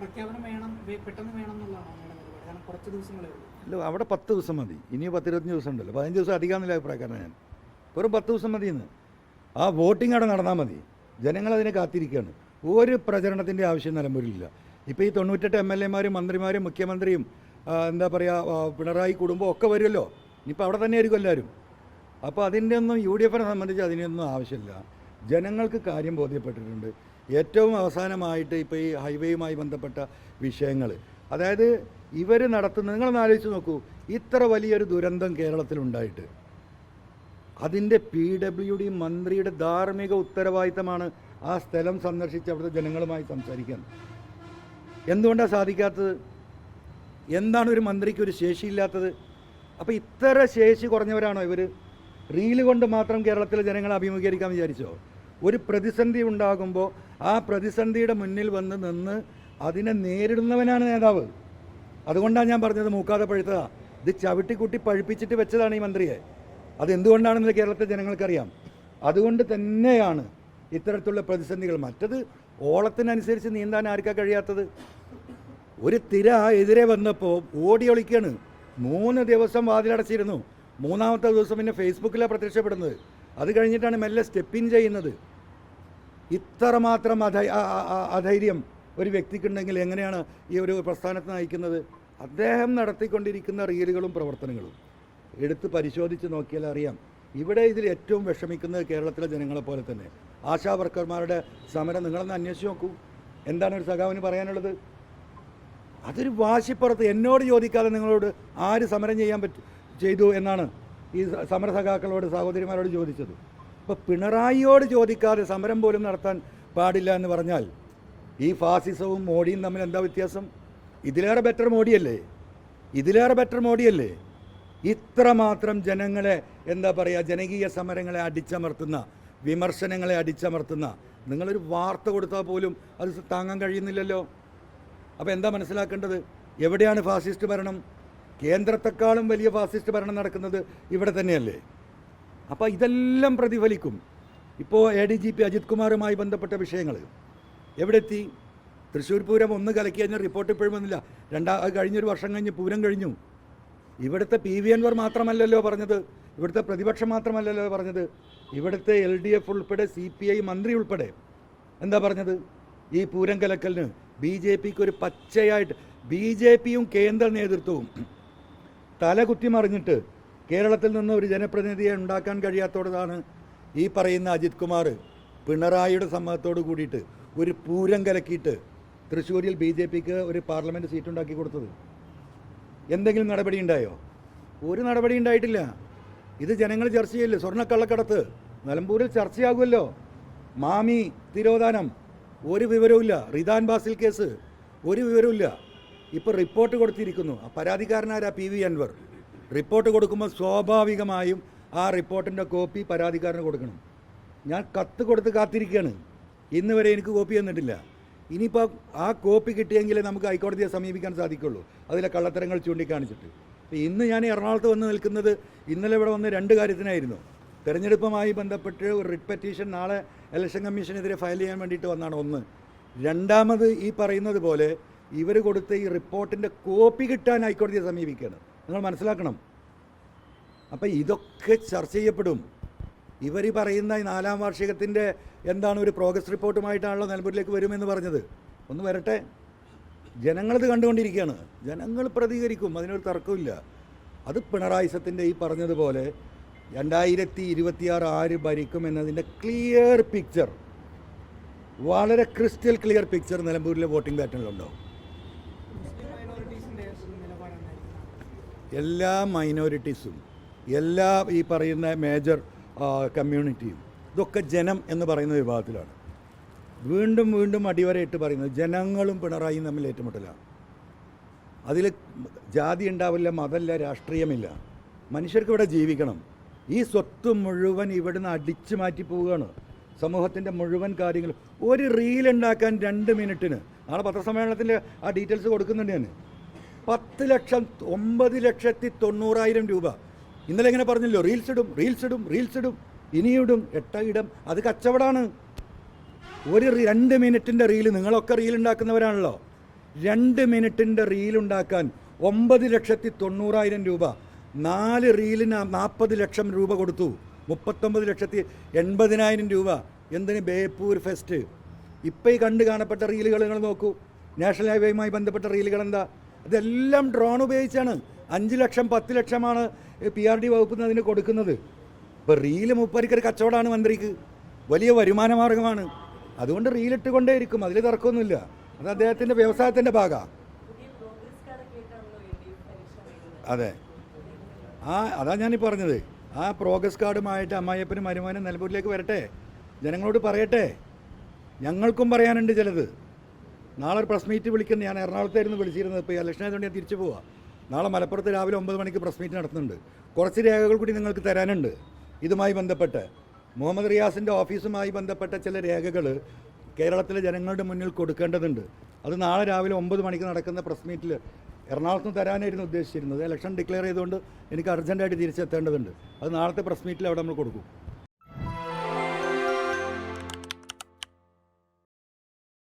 പ്രഖ്യാപനം വേണം പെട്ടെന്ന് വേണം എന്നുള്ളതാണ് കുറച്ച് അല്ല അവിടെ പത്ത് ദിവസം മതി. ഇനി പത്തിരുപത്തഞ്ച് ദിവസം ഉണ്ടല്ലോ. പതിനഞ്ച് ദിവസം അധികമെന്നില്ല അഭിപ്രായക്കാരനാണ് ഞാൻ. വെറും പത്ത് ദിവസം മതി ഇന്ന് ആ വോട്ടിംഗ് അവിടെ നടന്നാൽ മതി. ജനങ്ങളതിനെ കാത്തിരിക്കുകയാണ്. ഒരു പ്രചരണത്തിന്റെ ആവശ്യം നിലമ്പൂരിലില്ല. ഇപ്പോൾ ഈ തൊണ്ണൂറ്റെട്ട് എം എൽ എമാരും മന്ത്രിമാരും മുഖ്യമന്ത്രിയും എന്താ പറയുക പിണറായി കുടുംബം ഒക്കെ വരുമല്ലോ. ഇനിയിപ്പോൾ അവിടെ തന്നെ ആയിരിക്കും എല്ലാവരും. അപ്പോൾ അതിന്റെ ഒന്നും യു ഡി എഫിനെ സംബന്ധിച്ച് അതിനൊന്നും ആവശ്യമില്ല. ജനങ്ങൾക്ക് കാര്യം ബോധ്യപ്പെട്ടിട്ടുണ്ട്. ഏറ്റവും അവസാനമായിട്ട് ഇപ്പോൾ ഈ ഹൈവേയുമായി ബന്ധപ്പെട്ട വിഷയങ്ങൾ അതായത് ഇവർ നടത്തുന്ന നിങ്ങളൊന്ന് ആലോചിച്ച് നോക്കൂ. ഇത്ര വലിയൊരു ദുരന്തം കേരളത്തിലുണ്ടായിട്ട് അതിന്റെ പി ഡബ്ല്യു ഡി മന്ത്രിയുടെ ധാർമ്മിക ഉത്തരവാദിത്തമാണ് ആ സ്ഥലം സന്ദർശിച്ച് അവിടുത്തെ ജനങ്ങളുമായി സംസാരിക്കാൻ. എന്തുകൊണ്ടാണ് സാധിക്കാത്തത്? എന്താണ് ഒരു മന്ത്രിക്ക് ഒരു ശേഷിയില്ലാത്തത്? അപ്പോൾ ഇത്ര ശേഷി കുറഞ്ഞവരാണോ ഇവർ റീൽ കൊണ്ട് മാത്രം കേരളത്തിലെ ജനങ്ങളെ അഭിമുഖീകരിക്കാൻ വിചാരിച്ചോ? ഒരു പ്രതിസന്ധി ഉണ്ടാകുമ്പോൾ ആ പ്രതിസന്ധിയുടെ മുന്നിൽ വന്ന് നിന്ന് അതിനെ നേരിടുന്നവനാണ് നേതാവ്. അതുകൊണ്ടാണ് ഞാൻ പറഞ്ഞത് മൂക്കാതെ പഴുത്തതാ. ഇത് ചവിട്ടിക്കുട്ടി പഴിപ്പിച്ചിട്ട് വെച്ചതാണ് ഈ മന്ത്രിയെ. അതെന്തുകൊണ്ടാണെന്ന് കേരളത്തെ ജനങ്ങൾക്കറിയാം. അതുകൊണ്ട് തന്നെയാണ് ഇത്തരത്തിലുള്ള പ്രതിസന്ധികൾ. മറ്റത് ഓളത്തിനനുസരിച്ച് നീന്താൻ ആർക്കാ കഴിയാത്തത്? ഒരു തിര എതിരെ വന്നപ്പോൾ ഓടി ഒളിക്കാണ്. മൂന്ന് ദിവസം വാതിലടച്ചിരുന്നു. മൂന്നാമത്തെ ദിവസം പിന്നെ ഫേസ്ബുക്കിലാണ് പ്രത്യക്ഷപ്പെടുന്നത്. അത് കഴിഞ്ഞിട്ടാണ് മെല്ലെ സ്റ്റെപ്പിൻ ചെയ്യുന്നത്. ഇത്രമാത്രം അധൈ അധൈര്യം ഒരു വ്യക്തിക്കുണ്ടെങ്കിൽ എങ്ങനെയാണ് ഈ ഒരു പ്രസ്ഥാനത്ത് നയിക്കുന്നത്? അദ്ദേഹം നടത്തിക്കൊണ്ടിരിക്കുന്ന റീലുകളും പ്രവർത്തനങ്ങളും. എടുത്ത് പരിശോധിച്ച് നോക്കിയാൽ അറിയാം. ഇവിടെ ഇതിൽ ഏറ്റവും വിഷമിക്കുന്നത് കേരളത്തിലെ ജനങ്ങളെ പോലെ തന്നെ. ആശാ വർക്കർമാരുടെ സമരം നിങ്ങളൊന്ന് അന്വേഷിച്ച് നോക്കൂ. എന്താണ് ഒരു സഖാവിന് പറയാനുള്ളത്? അതൊരു വാശിപ്പുറത്ത് എന്നോട് ചോദിക്കാതെ നിങ്ങളോട് ആര് സമരം ചെയ്യാൻ പറ്റും ചെയ്തു എന്നാണ് ഈ സമരസഖാക്കളോട് സമര സഖാക്കളോട് സഹോദരിമാരോട് ചോദിച്ചത്. അപ്പോൾ പിണറായിയോട് ചോദിക്കാതെ സമരം പോലും നടത്താൻ പാടില്ല എന്ന് പറഞ്ഞാൽ ഈ ഫാസിസവും മോഡിയും തമ്മിൽ എന്താ വ്യത്യാസം? ഇതിലേറെ ബെറ്റർ മോഡിയല്ലേ? ഇതിലേറെ ബെറ്റർ മോഡിയല്ലേ? ഇത്രമാത്രം ജനങ്ങളെ എന്താ പറയുക ജനകീയ സമരങ്ങളെ അടിച്ചമർത്തുന്ന വിമർശനങ്ങളെ അടിച്ചമർത്തുന്ന നിങ്ങളൊരു വാർത്ത കൊടുത്താൽ പോലും അത് താങ്ങാൻ കഴിയുന്നില്ലല്ലോ. അപ്പോൾ എന്താ മനസ്സിലാക്കേണ്ടത്? എവിടെയാണ് ഫാസിസ്റ്റ് ഭരണം? കേന്ദ്രത്തെക്കാളും വലിയ ഫാസിസ്റ്റ് ഭരണം നടക്കുന്നത് ഇവിടെ തന്നെയല്ലേ? അപ്പോൾ ഇതെല്ലാം പ്രതിഫലിക്കും. ഇപ്പോൾ A D G P Ajith കുമാറുമായി ബന്ധപ്പെട്ട വിഷയങ്ങൾ എവിടെ എത്തി തൃശ്ശൂർ പൂരം ഒന്ന് കലക്കി കഴിഞ്ഞാൽ റിപ്പോർട്ട് ഇപ്പോഴും വന്നില്ല. രണ്ടാ കഴിഞ്ഞൊരു വർഷം കഴിഞ്ഞ് പൂരം കഴിഞ്ഞു. ഇവിടുത്തെ പി വി അൻവർ മാത്രമല്ലല്ലോ പറഞ്ഞത്. ഇവിടുത്തെ പ്രതിപക്ഷം മാത്രമല്ലല്ലോ പറഞ്ഞത്. ഇവിടുത്തെ എൽ ഡി എഫ് ഉൾപ്പെടെ സി പി ഐ മന്ത്രി ഉൾപ്പെടെ. എന്താ പറഞ്ഞത്? ഈ പൂരം കലക്കലിന് ബി ജെ പിക്ക് ഒരു പച്ചയായിട്ട് ബി ജെ പിയും കേന്ദ്ര നേതൃത്വവും തല കുത്തിമറിഞ്ഞിട്ട് കേരളത്തിൽ നിന്ന് ഒരു ജനപ്രതിനിധിയെ ഉണ്ടാക്കാൻ കഴിയാത്തോടതാണ് ഈ പറയുന്ന അജിത് കുമാർ പിണറായിയുടെ സമ്മതത്തോട് കൂടിയിട്ട് ഒരു പൂരം കലക്കിയിട്ട് തൃശ്ശൂരിൽ ബി ജെ പിക്ക് ഒരു പാർലമെന്റ് സീറ്റ് ഉണ്ടാക്കി കൊടുത്തത്. എന്തെങ്കിലും നടപടി ഉണ്ടായോ? ഒരു നടപടി ഉണ്ടായിട്ടില്ല. ഇത് ജനങ്ങൾ ചർച്ച ചെയ്യില്ലേ? സ്വർണക്കള്ളക്കടത്ത്. നിലമ്പൂരിൽ ചർച്ചയാകുമല്ലോ. മാമി തിരോധാനം. ഒരു വിവരവുമില്ല റിദാൻ ബാസിൽ കേസ്. ഒരു വിവരവുമില്ല ഇപ്പോൾ റിപ്പോർട്ട് കൊടുത്തിരിക്കുന്നു. പരാതിക്കാരനാരാ പി വി അൻവർ? റിപ്പോർട്ട് കൊടുക്കുമ്പോൾ സ്വാഭാവികമായും ആ റിപ്പോർട്ടിന്റെ കോപ്പി പരാതിക്കാരന് കൊടുക്കണം. ഞാൻ കത്ത് കൊടുത്ത് കാത്തിരിക്കുകയാണ്. ഇന്ന് വരെ എനിക്ക് കോപ്പി തന്നിട്ടില്ല. ഇനിയിപ്പോൾ ആ കോപ്പി കിട്ടിയെങ്കിലേ നമുക്ക് ഹൈക്കോടതിയെ സമീപിക്കാൻ സാധിക്കുള്ളൂ. അതിലെ കള്ളത്തരങ്ങൾ ചൂണ്ടിക്കാണിച്ചിട്ട്. അപ്പോൾ ഇന്ന് ഞാൻ എറണാകുളത്ത് വന്ന് നിൽക്കുന്നത് ഇന്നലെ ഇവിടെ വന്ന് രണ്ട് കാര്യത്തിനായിരുന്നു. തെരഞ്ഞെടുപ്പുമായി ബന്ധപ്പെട്ട് ഒരു റിട്ട് പെറ്റീഷൻ നാളെ ഇലക്ഷൻ കമ്മീഷനെതിരെ ഫയൽ ചെയ്യാൻ വേണ്ടിയിട്ട് വന്നാണ് ഒന്ന്. രണ്ടാമത് ഈ പറയുന്നത് പോലെ ഇവർ കൊടുത്ത ഈ റിപ്പോർട്ടിന്റെ കോപ്പി കിട്ടാൻ ഹൈക്കോടതിയെ സമീപിക്കുകയാണ്. നിങ്ങൾ മനസ്സിലാക്കണം. അപ്പം ഇതൊക്കെ ചർച്ച ചെയ്യപ്പെടും. ഇവർ പറയുന്ന നാലാം വാർഷികത്തിന്റെ എന്താണ് ഒരു പ്രോഗ്രസ് റിപ്പോർട്ടുമായിട്ടാണല്ലോ നിലമ്പൂരിലേക്ക് വരുമെന്ന് പറഞ്ഞത്. ഒന്ന് വരട്ടെ. ജനങ്ങളിത് കണ്ടുകൊണ്ടിരിക്കുകയാണ്. ജനങ്ങൾ പ്രതികരിക്കും അതിനൊരു തർക്കമില്ല അത് പിണറായി സത്തിന്റെ ഈ പറഞ്ഞതുപോലെ രണ്ടായിരത്തി ഇരുപത്തിയാറ് ആര് ഭരിക്കും എന്നതിന്റെ ക്ലിയർ പിക്ചർ വളരെ ക്രിസ്റ്റൽ ക്ലിയർ പിക്ചർ നിലമ്പൂരിലെ വോട്ടിംഗ് പാറ്റേണിലുണ്ടാവും എല്ലാ മൈനോറിറ്റീസും എല്ലാ ഈ പറയുന്ന മേജർ കമ്മ്യൂണിറ്റിയും ഇതൊക്കെ ജനം എന്ന് പറയുന്ന വിഭാഗത്തിലാണ്. വീണ്ടും വീണ്ടും അടിവരയിട്ട് പറയുന്നത് ജനങ്ങളും പിണറായിയും തമ്മിൽ ഏറ്റുമുട്ടലാണ്. അതിൽ ജാതി ഉണ്ടാവില്ല മതമില്ല രാഷ്ട്രീയമില്ല. മനുഷ്യർക്ക് ഇവിടെ ജീവിക്കണം. ഈ സ്വത്ത് മുഴുവൻ ഇവിടുന്ന് അടിച്ചു മാറ്റി പോവുകയാണ്. സമൂഹത്തിന്റെ മുഴുവൻ കാര്യങ്ങൾ. ഒരു റീൽ ഉണ്ടാക്കാൻ രണ്ട് മിനിറ്റിന് നാളെ പത്രസമ്മേളനത്തിന്റെ ആ ഡീറ്റെയിൽസ് കൊടുക്കുന്നുണ്ട് ഞാൻ പത്ത് ലക്ഷം ഒമ്പത് ലക്ഷത്തി തൊണ്ണൂറായിരം രൂപ. ഇന്നലെ ഇങ്ങനെ പറഞ്ഞല്ലോ റീൽസ് ഇടും റീൽസ് ഇടും റീൽസ് ഇടും ഇനിയിടും ഇടും എട്ട ഇടം അത് കച്ചവടമാണ് ഒരു രണ്ട് മിനിറ്റിന്റെ റീൽ നിങ്ങളൊക്കെ റീൽ ഉണ്ടാക്കുന്നവരാണല്ലോ. രണ്ട് മിനിറ്റിന്റെ റീൽ ഉണ്ടാക്കാൻ ഒമ്പത് ലക്ഷത്തി തൊണ്ണൂറായിരം രൂപ. നാല് റീലിന് നാൽപ്പത് ലക്ഷം രൂപ കൊടുത്തു. മുപ്പത്തൊമ്പത് ലക്ഷത്തി എൺപതിനായിരം രൂപ. എന്തിന്? ബേപ്പൂർ ഫെസ്റ്റ്. ഇപ്പം ഈ കണ്ട് കാണപ്പെട്ട റീലുകൾ നിങ്ങൾ നോക്കൂ. നാഷണൽ ഹൈവേയുമായി ബന്ധപ്പെട്ട റീലുകൾ എന്താ? ഇതെല്ലാം ഡ്രോൺ ഉപയോഗിച്ചാണ്. അഞ്ച് ലക്ഷം പത്ത് ലക്ഷമാണ് പി ആർ ഡി വകുപ്പിൽ നിന്ന് അതിന് കൊടുക്കുന്നത്. ഇപ്പോൾ റീൽ മുപ്പരിക്കൊരു കച്ചവടമാണ് മന്ത്രിക്ക്. വലിയ വരുമാന മാർഗമാണ്. അതുകൊണ്ട് റീലിട്ട് കൊണ്ടേയിരിക്കും അതിൽ തർക്കമൊന്നുമില്ല. അത് അദ്ദേഹത്തിന്റെ വ്യവസായത്തിന്റെ ഭാഗമാണ് അതെ. ആ അതാ ഞാനീ പറഞ്ഞത്. ആ പ്രോഗ്രസ് കാർഡുമായിട്ട് അമ്മായിയപ്പനും മരുമാനും നിലമ്പൂരിലേക്ക് വരട്ടെ. ജനങ്ങളോട് പറയട്ടെ. ഞങ്ങൾക്കും പറയാനുണ്ട് ചിലത്. നാളെ ഒരു പ്രസ് മീറ്റ് വിളിക്കുന്നത് ഞാൻ എറണാകുളത്തായിരുന്നു വിളിച്ചിരുന്നത്. ഇപ്പോൾ ഈ ഇലക്ഷൻ ആയതുകൊണ്ട് ഞാൻ തിരിച്ചു പോവാം. നാളെ മലപ്പുറത്ത് രാവിലെ ഒമ്പത് മണിക്ക് പ്രസ് മീറ്റ് നടത്തുന്നുണ്ട്. കുറച്ച് രേഖകൾ കൂടി നിങ്ങൾക്ക് തരാനുണ്ട്. ഇതുമായി ബന്ധപ്പെട്ട് മുഹമ്മദ് റിയാസിന്റെ ഓഫീസുമായി ബന്ധപ്പെട്ട ചില രേഖകൾ കേരളത്തിലെ ജനങ്ങളുടെ മുന്നിൽ കൊടുക്കേണ്ടതുണ്ട്. അത് നാളെ രാവിലെ ഒമ്പത് മണിക്ക് നടക്കുന്ന പ്രസ് മീറ്റിൽ എറണാകുളത്ത് തരാനായിരുന്നു ഉദ്ദേശിച്ചിരുന്നത്. ഇലക്ഷൻ ഡിക്ലെയർ ചെയ്തുകൊണ്ട് എനിക്ക് അർജന്റായിട്ട് തിരിച്ചെത്തേണ്ടതുണ്ട്. അത് നാളത്തെ പ്രസ് മീറ്റിൽ അവിടെ നമ്മൾ കൊടുക്കും.